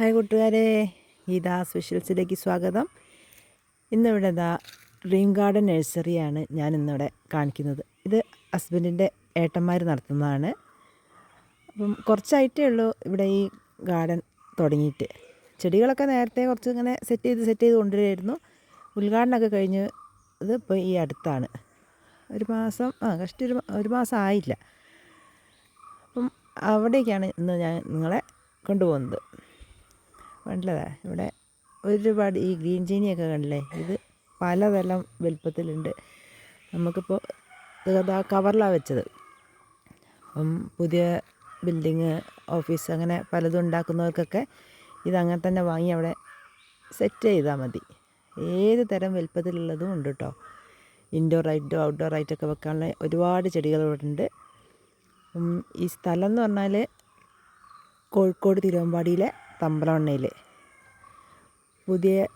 Hi കൂട്ടുകാരെ ഗീതാ സ്പെഷ്യൽസിലേക്ക് സ്വാഗതം. ഇന്നിവിടെ ഇതാ ഡ്രീം ഗാർഡൻ നഴ്സറിയാണ് ഞാൻ ഇന്നിവിടെ കാണിക്കുന്നത്. ഇത് ഹസ്ബൻഡിന്റെ ഏട്ടന്മാർ നടത്തുന്നതാണ്. അപ്പം കുറച്ചായിട്ടേ ഉള്ളൂ ഇവിടെ ഈ ഗാർഡൻ തുടങ്ങിയിട്ട്. ചെടികളൊക്കെ നേരത്തെ കുറച്ച് ഇങ്ങനെ സെറ്റ് ചെയ്ത് സെറ്റ് ചെയ്ത് കൊണ്ടുവരുമായിരുന്നു. ഉദ്ഘാടനമൊക്കെ കഴിഞ്ഞ് ഇത് ഇപ്പോൾ ഈ അടുത്താണ്. ഒരു മാസം ആ കഷ്ടി ഒരു ഒരു മാസം ആയില്ല. അപ്പം അവിടേക്കാണ് ഇന്ന് ഞാൻ നിങ്ങളെ കൊണ്ടുപോകുന്നത്. കണ്ടില്ലേ ഇവിടെ ഒരുപാട് ഈ ഗ്രീൻ ചീനിയൊക്കെ കണ്ടില്ലേ? ഇത് പലതരം വലുപ്പത്തിലുണ്ട്. നമുക്കിപ്പോൾ കവറിലാണ് വെച്ചത്. അപ്പം പുതിയ ബിൽഡിങ് ഓഫീസ് അങ്ങനെ പലതും ഉണ്ടാക്കുന്നവർക്കൊക്കെ ഇതങ്ങനെ തന്നെ വാങ്ങി അവിടെ സെറ്റ് ചെയ്താൽ മതി. ഏത് തരം വലുപ്പത്തിലുള്ളതും ഉണ്ട് കേട്ടോ ഇൻഡോർ ആയിട്ടോ ഔട്ട്ഡോർ ആയിട്ടൊക്കെ വെക്കാനുള്ള ഒരുപാട് ചെടികൾ ഇവിടെ ഉണ്ട്. ഈ സ്ഥലം എന്ന് പറഞ്ഞാൽ കോഴിക്കോട് തിരുവമ്പാടിയിലെ തമ്പലമണ്ണയിൽ പുതിയ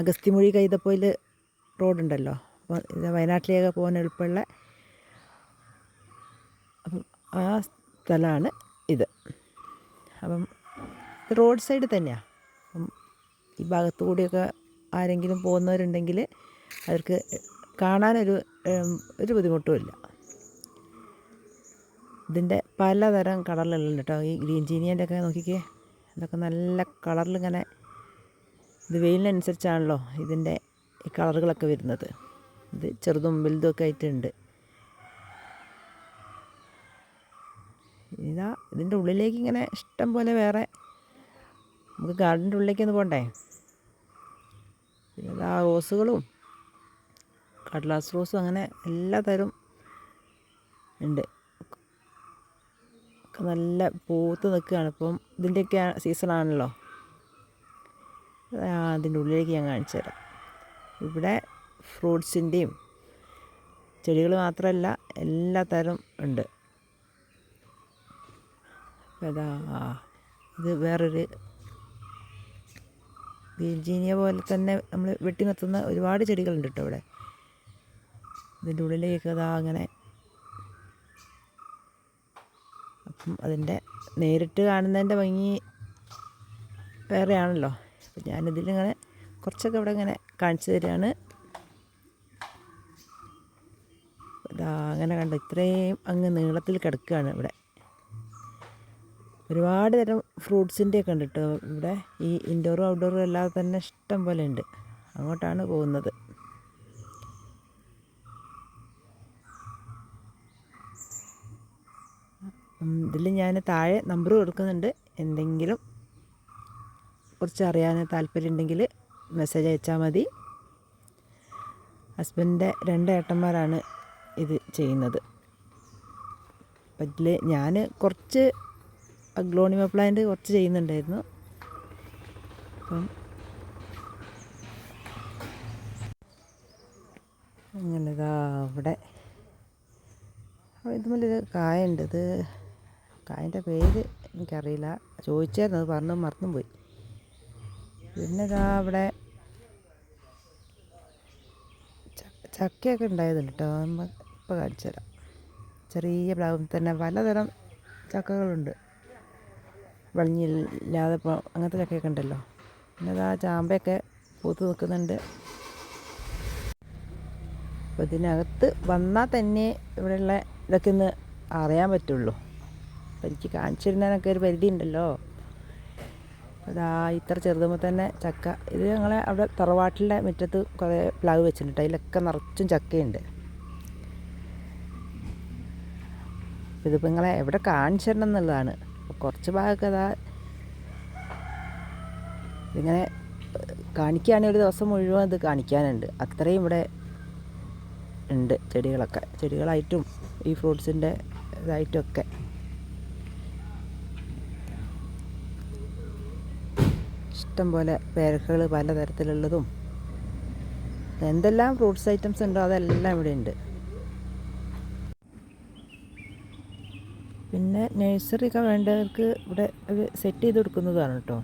അഗസ്തിമൊഴി കൈതപ്പോയിൽ റോഡുണ്ടല്ലോ. അപ്പോൾ ഇത് വയനാട്ടിലേക്ക് പോകാൻ എളുപ്പമുള്ള അപ്പം ആ സ്ഥലമാണ് ഇത്. അപ്പം റോഡ് സൈഡ് തന്നെയാണ് അപ്പം ഈ ഭാഗത്തു കൂടിയൊക്കെ ആരെങ്കിലും പോകുന്നവരുണ്ടെങ്കിൽ അവർക്ക് കാണാനൊരു ഒരു ബുദ്ധിമുട്ടുമില്ല. ഇതിന്റെ പലതരം കളറിലുള്ള കേട്ടോ. ഈ ഗ്രീൻ ജീനിയന്റെ ഒക്കെ നോക്കിക്കേ. ഇതൊക്കെ നല്ല കളറിലിങ്ങനെ ഇത് വെയിലിനനുസരിച്ചാണല്ലോ ഇതിന്റെ ഈ കളറുകളൊക്കെ വരുന്നത്. ഇത് ചെറുതും വലുതും ഒക്കെ ആയിട്ടുണ്ട്. ഇതാ ഇതിന്റെ ഉള്ളിലേക്ക് ഇങ്ങനെ ഇഷ്ടം പോലെ വേറെ നമുക്ക് ഗാർഡന്റെ ഉള്ളിലേക്ക് ഒന്ന് പോകണ്ടേ ഇതാ റോസുകളും കടലാസ് റോസും അങ്ങനെ എല്ലാ തരം ഉണ്ട്. ഒക്കെ നല്ല പൂത്ത് നിൽക്കുകയാണ്. ഇപ്പം ഇതിന്റെയൊക്കെ സീസണാണല്ലോ അതിന്റെ ഉള്ളിലേക്ക് ഞാൻ കാണിച്ചു തരാം. ഇവിടെ ഫ്രൂട്ട്സിന്റെയും ചെടികൾ മാത്രമല്ല എല്ലാ തരം ഉണ്ട്. അതാ ഇതാ വേറൊരു ബീജീനിയ പോലെ തന്നെ നമ്മൾ വെട്ടി നിർത്തുന്ന ഒരുപാട് ചെടികളുണ്ട് കേട്ടോ ഇവിടെ. ഇതിന്റെ ഉള്ളിലേക്ക് അതാ അങ്ങനെ അപ്പം അതിന്റെ നേരിട്ട് കാണുന്നതിന്റെ ഭംഗി വേറെയാണല്ലോ. അപ്പം ഞാനിതിലിങ്ങനെ കുറച്ചൊക്കെ ഇവിടെ ഇങ്ങനെ കാണിച്ചു തരികയാണ്. ഇതാ അങ്ങനെ കണ്ട ഇത്രയും അങ്ങ് നീളത്തിൽ കിടക്കുകയാണ് ഇവിടെ. ഒരുപാട് തരം ഫ്രൂട്ട്സിന്റെ ഒക്കെ ഉണ്ട് കേട്ടോ ഇവിടെ. ഈ ഇൻഡോറും ഔട്ട്ഡോറും അല്ലാതെ തന്നെ ഇഷ്ടം പോലെ ഉണ്ട്. അങ്ങോട്ടാണ് പോകുന്നത്. ഇതിൽ ഞാൻ താഴെ നമ്പർ കൊടുക്കുന്നുണ്ട്. എന്തെങ്കിലും കുറച്ച് അറിയാൻ താല്പര്യം ഉണ്ടെങ്കിൽ മെസ്സേജ് അയച്ചാൽ മതി. ഹസ്ബൻഡിന്റെ രണ്ട് ഏട്ടന്മാരാണ് ഇത് ചെയ്യുന്നത്. അപ്പം ഇതിൽ ഞാൻ കുറച്ച് അഗ്ലോണിമ പ്ലാന്റ് കുറച്ച് ചെയ്യുന്നുണ്ടായിരുന്നു. അപ്പം അങ്ങനെ ഇതാ അവിടെ കായ ഉണ്ട് ഇത് കായന്റെ പേര് എനിക്കറിയില്ല. ചോദിച്ചായിരുന്നു അത് പറഞ്ഞു മറന്നും പോയി. പിന്നെ ഇതാ അവിടെ ചക്കയൊക്കെ ഉണ്ടായതുണ്ട് കേട്ടോ ഇപ്പോൾ കാണിച്ചു തരാം. ചെറിയ പ്ലാവും. തന്നെ പലതരം ചക്കകളുണ്ട്. വെളിഞ്ഞില്ലാതെ ഇപ്പോൾ അങ്ങനത്തെ ചക്കയൊക്കെ ഉണ്ടല്ലോ. പിന്നെ ഇതാ ചാമ്പയൊക്കെ പൂത്ത് നിൽക്കുന്നുണ്ട്. അപ്പോൾ ഇതിനകത്ത് വന്നാൽ തന്നെ ഇവിടെയുള്ള ഇതൊക്കെ ഒന്ന് അറിയാൻ പറ്റുള്ളൂ. അപ്പോൾ എനിക്ക് കാണിച്ചു തരുന്നതിനൊക്കെ ഒരു പരിധി ഉണ്ടല്ലോ അതാ ഇത്ര ചെറുതുമ്പോൾ തന്നെ ചക്ക. ഇത് ഞങ്ങളെ അവിടെ തറവാട്ടിലെ മുറ്റത്ത് കുറേ പ്ലാവ് വെച്ചിട്ടുണ്ട്. അതിലൊക്കെ നിറച്ചും ചക്കയുണ്ട്. ഇതിപ്പോൾ നിങ്ങളെ എവിടെ കാണിച്ചു തരണം എന്നുള്ളതാണ് കുറച്ച് ഭാഗമൊക്കെ അതാ ഇതിങ്ങനെ കാണിക്കുകയാണെങ്കിൽ ഒരു ദിവസം മുഴുവൻ ഇത് കാണിക്കാനുണ്ട്. അത്രയും ഇവിടെ ഉണ്ട് ചെടികളൊക്കെ. ചെടികളായിട്ടും ഈ ഫ്രൂട്ട്സിന്റെ ഇതായിട്ടും ഇഷ്ടം പോലെ പേരക്കകൾ പലതരത്തിലുള്ളതും. എന്തെല്ലാം ഫ്രൂട്ട്സ് ഐറ്റംസ് ഉണ്ടോ അതെല്ലാം ഇവിടെ ഉണ്ട് പിന്നെ നഴ്സറി ഒക്കെ വേണ്ടവർക്ക് ഇവിടെ ഒരു സെറ്റ് ചെയ്ത് കൊടുക്കുന്നതാണ് കേട്ടോ.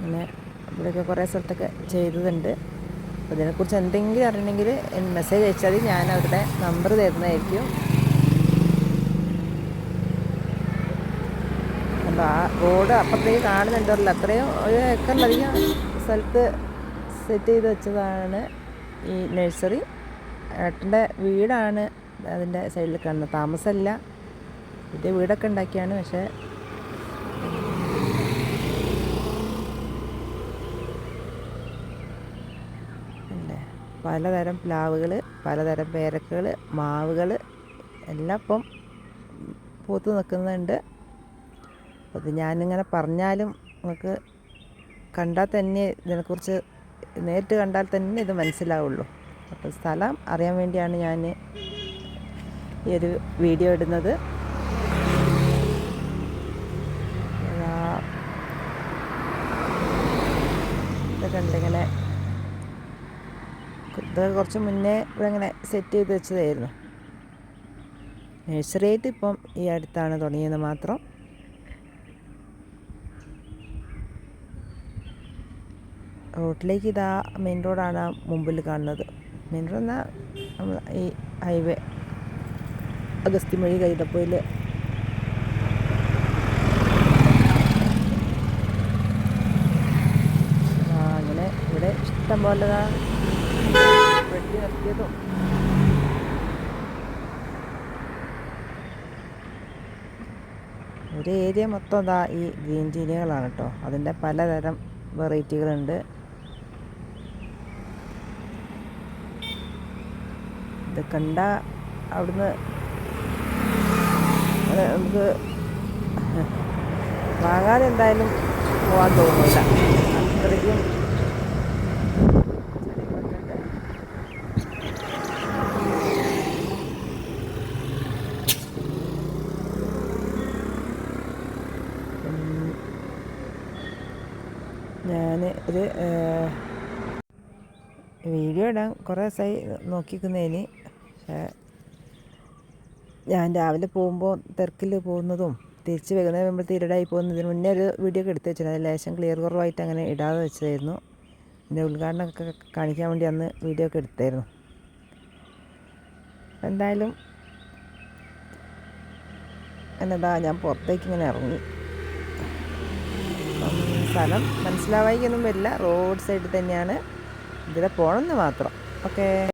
അങ്ങനെ ഇവിടെയൊക്കെ കുറേ സ്ഥലത്തൊക്കെ ചെയ്തതുണ്ട്. അതിനെക്കുറിച്ച് എന്തെങ്കിലും അറിയണമെങ്കിൽ മെസ്സേജ് അയച്ചാൽ ഞാൻ അവരുടെ നമ്പർ തരുന്നതായിരിക്കും. റോഡ് അപ്പുറത്തേക്ക് കാണുന്നുണ്ടല്ലോ അത്രയും ഒരു ഏക്കറിലധികം സ്ഥലത്ത് സെറ്റ് ചെയ്ത് വെച്ചതാണ് ഈ നഴ്സറി. ഏട്ടന്റെ വീടാണ് അതിന്റെ സൈഡിൽ കാണുന്നത്. താമസമല്ല. ഇത് വീടൊക്കെ ഉണ്ടാക്കിയാണ് പക്ഷേ പലതരം പ്ലാവുകൾ പലതരം പേരക്കകൾ മാവുകൾ എല്ലാം ഇപ്പം പൂത്ത് നിൽക്കുന്നുണ്ട്. ഇത് ഞാനിങ്ങനെ പറഞ്ഞാലും നിങ്ങൾക്ക് കണ്ടാൽ തന്നെ ഇതിനെക്കുറിച്ച് നേരിട്ട് കണ്ടാൽ തന്നെ ഇത് മനസ്സിലാവുള്ളൂ. അപ്പോൾ സ്ഥലം അറിയാൻ വേണ്ടിയാണ് ഞാൻ ഈ ഒരു വീഡിയോ ഇടുന്നത്. ഇങ്ങനെ ഇത് കുറച്ച് മുന്നേ ഇങ്ങനെ സെറ്റ് ചെയ്ത് വെച്ചതായിരുന്നു. നഴ്സറി ആയിട്ട് ഇപ്പം ഈ അടുത്താണ് തുടങ്ങിയത് മാത്രം. റോഡിലേക്ക് ഇതാ മെയിൻ റോഡാണ് മുമ്പിൽ കാണുന്നത്. മെയിൻ റോഡ് എന്നാൽ ഈ ഹൈവേ അഗസ്തിമൊഴി കൈതപ്പൊയിൽ അങ്ങനെ ഇവിടെ ഇഷ്ടം പോലെ വെട്ടി നിർത്തിയതും. ഒരു ഏരിയ മൊത്തം ഇതാ ഈ ഗ്രീൻ ചീനികളാണ് കേട്ടോ. അതിന്റെ പലതരം വെറൈറ്റികളുണ്ട് ഇത് കണ്ട അവിടുന്ന് നമുക്ക് വാങ്ങാൻ എന്തായാലും പോകാൻ തോന്നില്ല അത്രയ്ക്കും ഞാൻ ഒരു വീഡിയോ ഇടാൻ കുറേ ദിവസമായി നോക്കിക്കുന്നതിന്. പക്ഷേ ഞാൻ രാവിലെ പോകുമ്പോൾ തിരക്കിൽ പോകുന്നതും തിരിച്ച് വൈകുന്നേരം വരുമ്പോഴത്തെ ഇരുടായി പോകുന്നതിന് മുന്നേ ഒരു വീഡിയോ ഒക്കെ എടുത്ത് അത് ലേശം ക്ലിയർ കുറവായിട്ട് അങ്ങനെ ഇടാതെ വെച്ചതായിരുന്നു. എന്റെ ഉദ്ഘാടനമൊക്കെ കാണിക്കാൻ വേണ്ടി അന്ന് വീഡിയോ ഒക്കെ എടുത്തായിരുന്നു. എന്തായാലും എന്നതാ ഞാൻ പുറത്തേക്ക് ഇങ്ങനെ ഇറങ്ങി. സ്ഥലം മനസ്സിലാവായിക്കൊന്നും വരില്ല. റോഡ് സൈഡിൽ തന്നെയാണ്. ഇതിലെ പോകണമെന്ന് മാത്രം. ഓക്കേ.